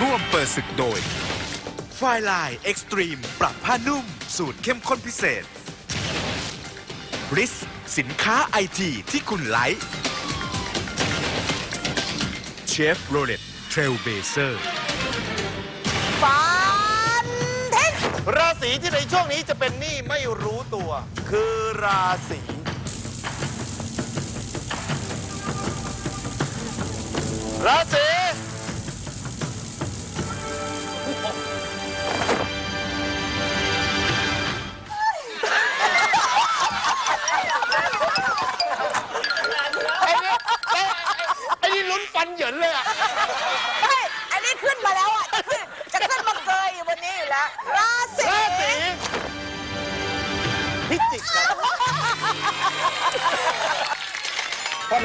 ร่วมเปิดศึกโดยไฟลายเอ็กซ์ตรีมปรับผ้านุ่ม สูตรเข้มข้นพิเศษริสสินค้าไอทีที่คุณไลค์เชฟโรเลตเทรลเบเซอร์ฟันทิ้งราศีที่ในช่วงนี้จะเป็นหนี้ไม่รู้ตัว คือราศีราศี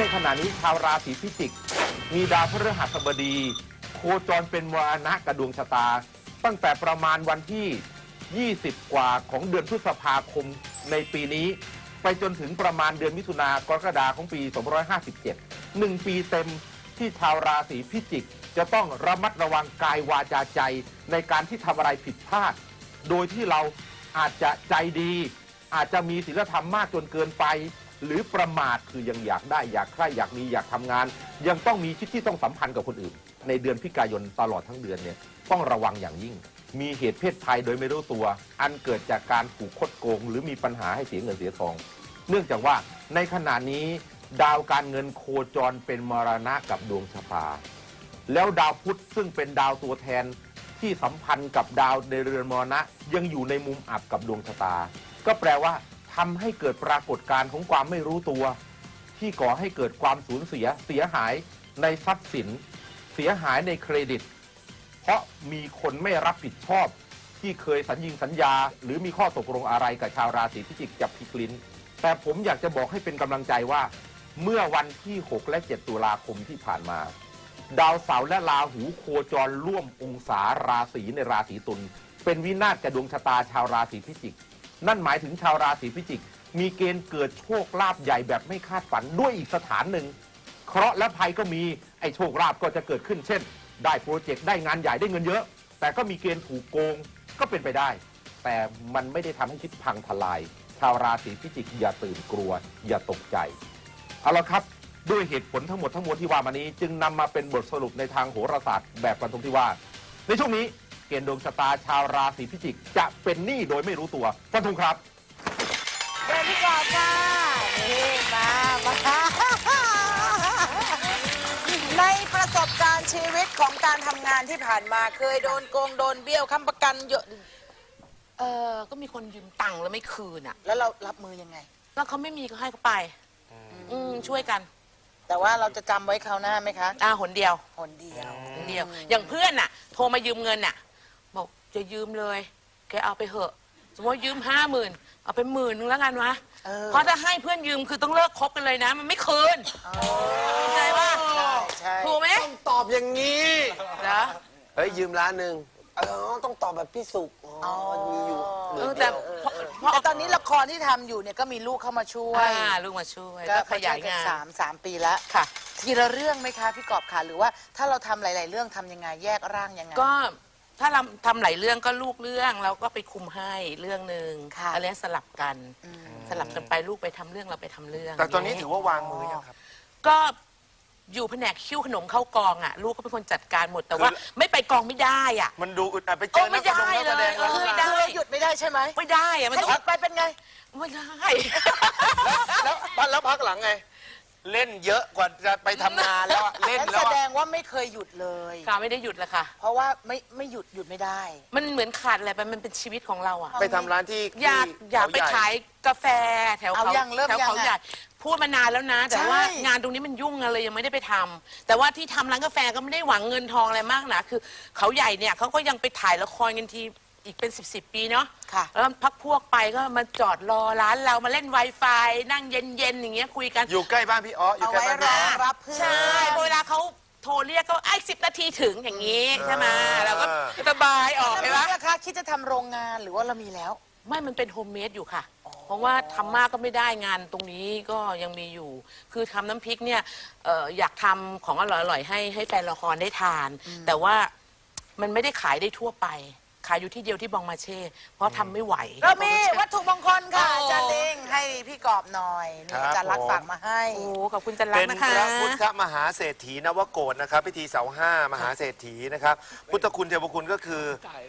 ในขณะนี้ชาวราศีพิจิก มีดาวพฤหัสบดี โคจรเป็นมรณะกระดวงชะตา ตั้งแต่ประมาณวันที่ 20 กว่าของเดือนพฤษภาคมในปีนี้ ไปจนถึงประมาณเดือนมิถุนากรกฎาของปี 2557หนึ่งปีเต็มที่ชาวราศีพิจิก จะต้องระมัดระวังกายวาจาใจ ในการที่ทำอะไรผิดพลาด โดยที่เราอาจจะใจดี อาจจะมีศีลธรรมมากจนเกินไป หรือประมาทคือยังอยากได้อยากใคร่อยากมีอยากทำงาน ยังต้องมีชิดที่ต้องสัมพันธ์กับคนอื่น ในเดือนพิกายนตลอดทั้งเดือนเนี่ยต้องระวังอย่างยิ่ง มีเหตุเพศภัยโดยไม่รู้ตัว อันเกิดจากการถูกคดโกง หรือมีปัญหาให้เสียเงินเสียทอง เนื่องจากว่าในขณะนี้ ดาวการเงินโคจรเป็นมรณะกับดวงชะตาแล้วดาวพุธซึ่งเป็นดาวตัวแทนที่สัมพันธ์กับดาวในเรือนมรณะยังอยู่ในมุมอับกับดวงชะตา ก็แปลว่า ทำให้เกิดปรากฏการณ์ของความไม่รู้ตัว ที่ก่อให้เกิดความสูญเสียเสียหายในทรัพย์สิน เสียหายในเครดิต เพราะมีคนไม่รับผิดชอบ ที่เคยสัญญิงสัญญา หรือมีข้อตกลงอะไรกับชาวราศีพิจิกจับพลิกลิ้น แต่ผมอยากจะบอกให้เป็นกำลังใจว่า เมื่อวันที่ 6 และ 7 ตุลาคมที่ผ่านมา ดาวเสาร์และราหูโคจรร่วมองศาราศีในราศีตุลเป็นวินาศกับดวงชะตาชาวราศีพิจิก นั่นหมายถึงชาวราศีพิจิก มีเกณฑ์เกิดโชคลาภใหญ่แบบไม่คาดฝันด้วยอีกสถานหนึ่งเคราะห์และภัยก็มีไอ้โชคลาภก็จะเกิดขึ้นเช่น ได้โปรเจกต์ได้งานใหญ่ได้เงินเยอะ แต่ก็มีเกณฑ์ถูกโกงก็เป็นไปได้ แต่มันไม่ได้ทำให้ชีวิตพังทลาย ชาวราศีพิจิกอย่าตื่นกลัว อย่าตกใจ เอาละครับด้วยเหตุผลทั้งหมดทั้งมวลที่ว่ามานี้ จึงนำมาเป็นบทสรุปในทางโหราศาสตร์แบบฟันธงที่ว่า ในช่วงนี้ เกณฑ์ดวงชะตาชาวราศีพิจิก จะเป็นหนี้โดยไม่รู้ตัวฟันธงครับเดินพี่กอบค่ะนี่มามาในประสบการณ์ชีวิตของการทำงานที่ผ่านมาเคยโดนโกงโดนเบี้ยวค้ำประกันเยอะเออก็มีคนยืมตังค์แล้วไม่คืนอะ แล้วเรารับมือยังไง แล้วเขาไม่มีก็ให้เขาไป อืมช่วยกัน แต่ว่าเราจะจำไว้คราวหน้าไหมคะ อ่าหนเดียวคนเดียว หนเดียว อย่างเพื่อนน่ะ โทรมายืมเงินน่ะบ อกจะยืมเลย แกเอาไปเหอะ สมมติว่ายืมห้าหมื่นเอาไปหมื่นนึงแล้วกันวะเออเพราะถ้าให้เพื่อนยืมคือต้องเลิกคบกันเลยนะ มันไม่คืนเข้าใจป่ะใช่ใช่ถูกไหมต้องตอบอย่างนี้เหรอเฮ้ยยืมล้านหนึ่งเออต้องตอบแบบพี่สุกอ๋อมีอยู่เออแต่เพราะเพราะแต่ตอนนี้ละครที่ทำอยู่เนี่ยก็มีลูกเข้ามาช่วยอ่าลูกมาช่วยก็ก็ขขยายายกันงานสามสามปีแล้วค่ะ ทีละเรื่องไหมคะพี่กอบค่ะหรือว่าถ้าเราทำหลาย ๆ เรื่องทำยังไงแยกร่างยังไงก็ ถ้าเราทำหลายเรื่องก็ลูกเรื่องเราก็ไปคุมให้เรื่องหนึ่งค่ะอะไรสลับกัน สลับกันไปลูกไปทำเรื่องเราไปทำเรื่องแต่ตอนนี้ถือว่าวางมือยังครับ ก็อยู่แผนกคิ้วขนมเข้ากองอะ ลูกก็เป็นคนจัดการหมดแต่ว่า ไม่ไปกองไม่ได้อะ มันดูอึดอัดไปเจโอ้อไม่นักแสดได้งนักแสดงเลยแล้วเออนะคือเราหยุดไม่ได้ใช่ไหมไม่ได้อะมันถ้าต้องหยุดไปเป็นไงไม่ได้ แล้วแล้วพักหลังไง เล่นเยอะกว่าจะไปทำงานแล้วอะเล่นนั่นแล้แสวดอะงว่าไม่เคยหยุดเลย ค่ะไม่ได้หยุดละค่ะ เพราะว่าไม่ไม่หยุดหยุดไม่ได้ มันเหมือนขาดอะไรไปมันเป็นชีวิตของเราอะ ไปทำร้านที่อยากที่อยากไปเขใหญ่ ขายกาแฟแถวเอาเขายังเริ่มแถวยังเขาอะใหญ่พูดมานานแล้วนะ แต่ว่าใช่งานตรงนี้มันยุ่งอะเลยยังไม่ได้ไปทำแต่ว่าที่ทำร้านกาแฟก็ไม่ได้หวังเงินทองอะไรมากนะคือ เขาใหญ่เนี่ยเขาก็ยังไปถ่ายละครกันที อีกเป็นสิบสิบปีเนาะค่ะ แล้วพักพวกไปก็มาจอดรอร้านเรามาเล่น Wi-Fi นั่งเย็นๆ อย่างเงี้ยคุยกัน อยู่ใกล้บ้านพี่อ๋ออยู่เอาใกล้ไว้บ้านรพี่ออ๋อ รับเพื่อนใช่เวลาเขาโทรเรียกก็ไอ้สิบนาทีถึงอย่างนี้ใช่ไหมเออเราก็สบายออกแล้วใช่ไหมมีราคาคิดจะทำโรงงานหรือว่าเรามีแล้ว ไม่มันเป็นโฮมเมดอยู่ค่ะ เพราะว่าทำมากก็ไม่ได้งานตรงนี้ก็ยังมีอยู่ คือทำน้ำพริกเนี่ยเอ่ออยากทำของอร่อยๆให้ให้แฟนละครได้ทาน แต่ว่ามันไม่ได้ขายได้ทั่วไป ขายอยู่ที่เดียวที่บองมาเช่ เพราะทำไม่ไหวเรามีวัตถุมงคลค่ะโอ้อาจารย์ลิงให้พี่กอบหน่อยนี่ครับอาจารย์รักผมฝากมาให้ โอ้ขอบคุณจันรักเป็นนะคะพระพุทธมหาเศรษฐีนวโกศนะครับ พิธีเสาห้ามหาเศรษฐีนะครับ พุทธคุณเทวคุณก็คือ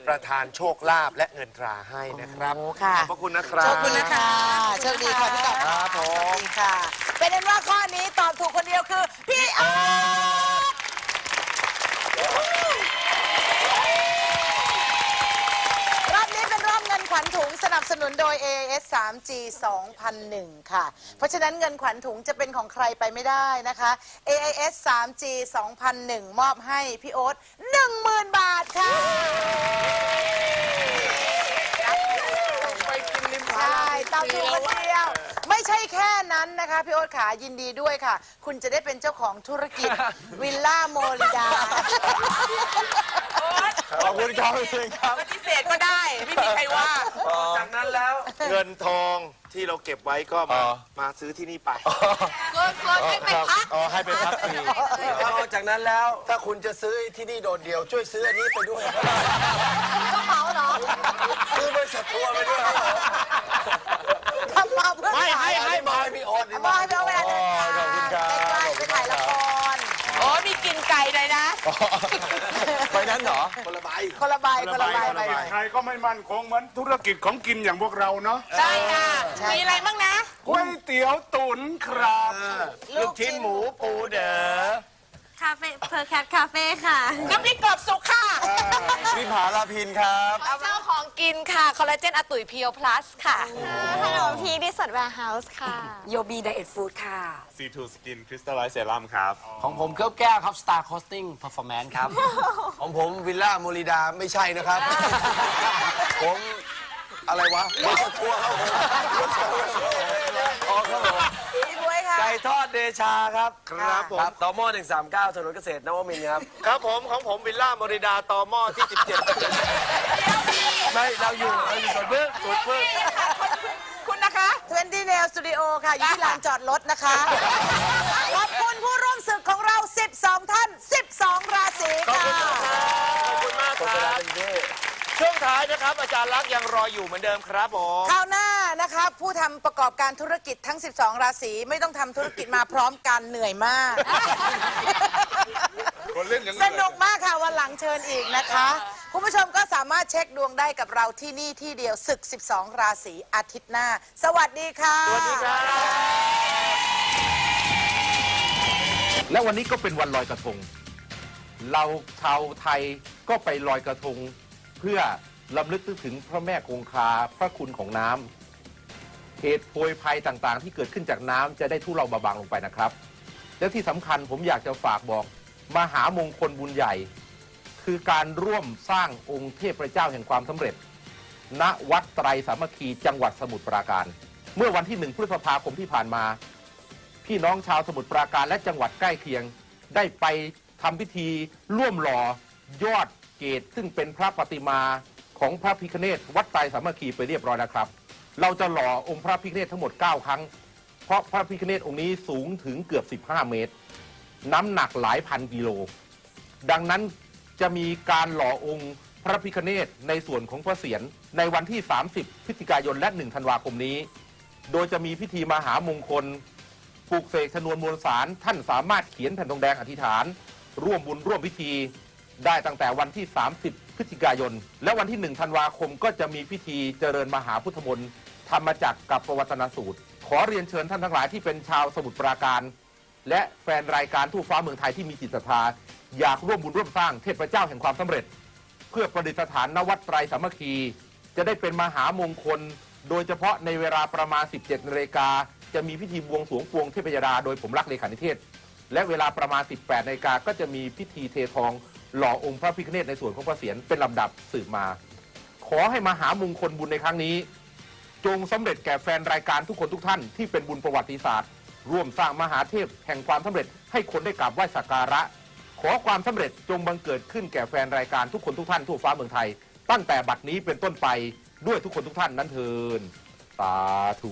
ประธานโชคลาภและเงินตราให้นะครับโอ้ค่ะ ขอบพระคุณนะครับ ขอบคุณนะคะโชคดีค่ะพี่กอบครับผม โชคดีค่ะ เป็นอันว่าข้อนี้ตอบถูกคนเดียวคือพี่ออสรอบนี้เป็นรอบเงินขวัญถุงส นับสนุนโดย AIS 3G 2001 ค่ะ เพราะฉะนั้นเงินขวัญถุงจะเป็นของใครไปไม่ได้นะคะ AIS 3G 2001 มอบให้พี่โอ๊ต10,000 บาทค่ะไปกินริมใช่ตามถูกคนเดียว ไม่ใช่แค่นั้นนะคะ พี่โอ๊ตขายินดีด้วยค่ะ คุณจะได้เป็นเจ้าของธุรกิจวิลล่าโมริดา ขอบคุณครับขอบคุณครับ ปฏิเสธก็ได้ ไม่มีใครว่า จากนั้นแล้ว เงินทองที่เราเก็บไว้ก็มามาซื้อที่นี่ไปอ๋อให้ไปพักฟรีนอกจากนั้นแล้วถ้าคุณจะซื้อที่นี่โดดเดียว ช่วยซื้ออันนี้ไปด้วยก็เมาเหรอซื้อบริษัททัวร์ไปด้วยครับทำมาเพื่อไม่ให้ขายให้มาให้พี่โอ๊ตดีมอบให้พี่โอ๊ตเวลาเดินทางขอบคุณครับใกล้ๆไปถ่ายละครโอ้มีกินไก่หน่อยนะไป นั้นเหรอ คนละใบคนละใบคนละใบไปใครก็ไม่มั่นคงเหมือนธุรกิจของกินอย่างพวกเราเนาะใช่ค่ะใช่มีอะไรบ้างนะก๋วยเตี๋ยวตุ๋นครับ ลูกชิ้นหมูปูเด๋อ คาเฟ่เพอร์แคทคาเฟ่ค่ะ น้ำพริกกรอบสุกค่ะพี่ผาลาพินครับ เจ้าของกินค่ะ คอลลาเจนอาตุ๋ยเพียวพลัสค่ะขนมพีดิสดแวร์เฮาส์ค่ะ โยบีไดเอทฟู้ดค่ะ C2 Skin Crystal Light Serum ครับ ของผมเคลือบแก้วครับ Star Costing Performance ครับ ของผมวิลล่าโมริดาไม่ใช่นะครับ ผมอะไรวะบริษัททัวร์ครับผมอ๋อครับผมพี่ บ๊วยค่ะไก่ทอดเดชาครับครับผม ครับต่อหม้อ139ถนนเกษตรนวมินทร์ครับ ครับผมของผมวิลล่ามริดาตอหม้อที่ 17 ไม่ เราอยู่เราอยู่สวนพึ่งสวนพึ่งคุณนะคะ 20 Nail Studio ค่ะ อยู่ที่ลานจอดรถนะคะ ขอบคุณผู้ร่วมศึกของเรา 12 ท่าน 12 ราศีค่ะ ขอบคุณมากครับช่วงท้ายนะครับ อาจารย์ลักษณ์ยังรออยู่เหมือนเดิมครับผม คราวหน้า นะคะผู้ทำประกอบการธุรกิจทั้ง 12 ราศีไม่ต้องทำธุรกิจมาพร้อมกันเหนื่อยมาก คนเล่นอย่างสนุกมากค่ะ วันหลังเชิญอีกนะคะ คุณผู้ชมก็สามารถเช็คดวงได้กับเราที่นี่ที่เดียวศึก 12 ราศีอาทิตย์หน้า สวัสดีค่ะ สวัสดีครับ และวันนี้ก็เป็นวันลอยกระทง เราชาวไทยก็ไปลอยกระทง เพื่อลำลึกนึกถึงพระแม่คงคาพระคุณของน้ำ เหตุโพยภัยต่างๆ ที่เกิดขึ้นจากน้ำจะได้ทุเลาเบาบางลงไปนะครับ และที่สำคัญผมอยากจะฝากบอก มหามงคลบุญใหญ่ คือการร่วมสร้างองค์เทพเจ้าแห่งความสำเร็จ ณวัดไตรสามัคคีจังหวัดสมุทรปราการ เมื่อวันที่หนึ่งพฤษภาคมที่ผ่านมา พี่น้องชาวสมุทรปราการและจังหวัดใกล้เคียง ได้ไปทำพิธีร่วมหล่อยอดเกตซึ่งเป็นพระปฏิมาของพระพิคเนตวัดไตรสามัคคีไปเรียบร้อยนะครับ เราจะหล่อองค์พระพิคเนตทั้งหมด 9 ครั้ง เพราะพระพิคเนตองค์นี้สูงถึงเกือบ 15 เมตร น้ำหนักหลายพันกิโล ดังนั้นจะมีการหล่อองค์พระพิคเนตในส่วนของพระเศียรในวันที่ 30 พฤศจิกายนและ 1 ธันวาคมนี้ โดยจะมีพิธีมหามงคลปลูกเสกชนวนมวลสารท่านสามารถเขียนแผ่นทองแดงอธิษฐาน ร่วมบุญร่วมพิธีได้ตั้งแต่วันที่ 30 พฤศจิกายน และวันที่ 1 ธันวาคมก็จะมีพิธีเจริญมหาพุทธมนต์ ธรรมจักรกับประวัตนสูตร ขอเรียนเชิญท่านทั้งหลายที่เป็นชาวสมุทรปราการ และแฟนรายการทู่ฟ้าเมืองไทยที่มีจิตศรัทธาอยากร่วมบุญร่วมสร้างเทพเจ้าแห่งความสำเร็จ เพื่อประดิษฐานนวัดไตรสามัคคี จะได้เป็นมหามงคล โดยเฉพาะในเวลาประมาณ 17นาฬิกาจะมีพิธีบวงสรวงปวงเทพยดาโดยผมรักเลขานิเทศ และเวลาประมาณ 18นาฬิกาก็จะมีพิธีเททองหล่อองค์พระพิฆเนศในส่วนของพระเศียรเป็นลำดับสืบมา ขอให้มหามงคลบุญในครั้งนี้ จงสำเร็จแก่แฟนรายการทุกคนทุกท่านที่เป็นบุญประวัติศาสตร์ ร่วมสร้างมหาเทพแห่งความสำเร็จให้คนได้กราบไหว้สักการะ ขอความสำเร็จจงบังเกิดขึ้นแก่แฟนรายการทุกคนทุกท่านทั่วฟ้าเมืองไทย ตั้งแต่บัดนี้เป็นต้นไปด้วยทุกคนทุกท่านนั้นเทินสาธุ